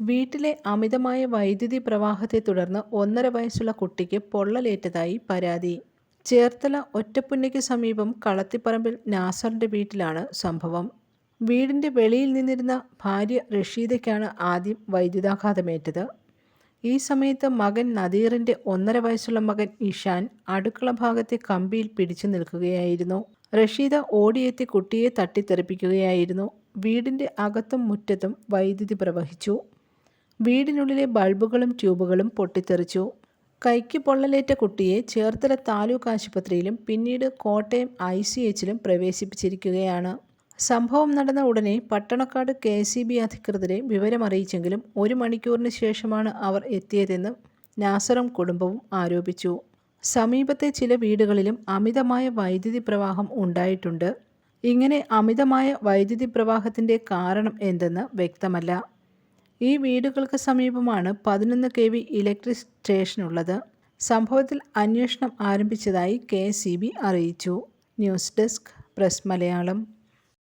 വീട്ടിലെ അമിതമായ വൈദ്യുതി പ്രവാഹത്തെ തുടർന്ന് ഒന്നര വയസ്സുള്ള കുട്ടിക്ക് പൊള്ളലേറ്റതായി പരാതി. ചേർത്തല ഒറ്റപ്പുന്നയ്ക്ക് സമീപം കളത്തിപ്പറമ്പിൽ നാസറിന്റെ വീട്ടിലാണ് സംഭവം. വീടിന്റെ വെളിയിൽ നിന്നിരുന്ന ഭാര്യ റഷീദയ്ക്കാണ് ആദ്യം വൈദ്യുതാഘാതമേറ്റത്. ഈ സമയത്ത് മകൻ നദീറിന്റെ ഒന്നര വയസ്സുള്ള മകൻ ഇഷാൻ അടുക്കള ഭാഗത്തെ കമ്പിയിൽ പിടിച്ചു നിൽക്കുകയായിരുന്നു. റഷീദ ഓടിയെത്തി കുട്ടിയെ തട്ടിത്തെറിപ്പിക്കുകയായിരുന്നു. വീടിന്റെ അകത്തും മുറ്റത്തും വൈദ്യുതി പ്രവഹിച്ചു. വീടിനുള്ളിലെ ബൾബുകളും ട്യൂബുകളും പൊട്ടിത്തെറിച്ചു. കൈക്ക് പൊള്ളലേറ്റ കുട്ടിയെ ചേർത്തല താലൂക്ക് ആശുപത്രിയിലും പിന്നീട് കോട്ടയം ഐ സി എച്ചിലും പ്രവേശിപ്പിച്ചിരിക്കുകയാണ്. സംഭവം നടന്ന ഉടനെ പട്ടണക്കാട് കെ സി ബി അധികൃതരെ വിവരമറിയിച്ചെങ്കിലും ഒരു മണിക്കൂറിന് ശേഷമാണ് അവർ എത്തിയതെന്ന് നാസറും കുടുംബവും ആരോപിച്ചു. സമീപത്തെ ചില വീടുകളിലും അമിതമായ വൈദ്യുതി പ്രവാഹം ഉണ്ടായിട്ടുണ്ട്. ഇങ്ങനെ അമിതമായ വൈദ്യുതി പ്രവാഹത്തിന്റെ കാരണം എന്തെന്ന് വ്യക്തമല്ല. ഈ വീടുകൾക്ക് സമീപമാണ് പതിനൊന്ന് കെ വി ഇലക്ട്രിക് സ്റ്റേഷനുള്ളത്. സംഭവത്തിൽ അന്വേഷണം ആരംഭിച്ചതായി കെ അറിയിച്ചു. News desk press Malayalam.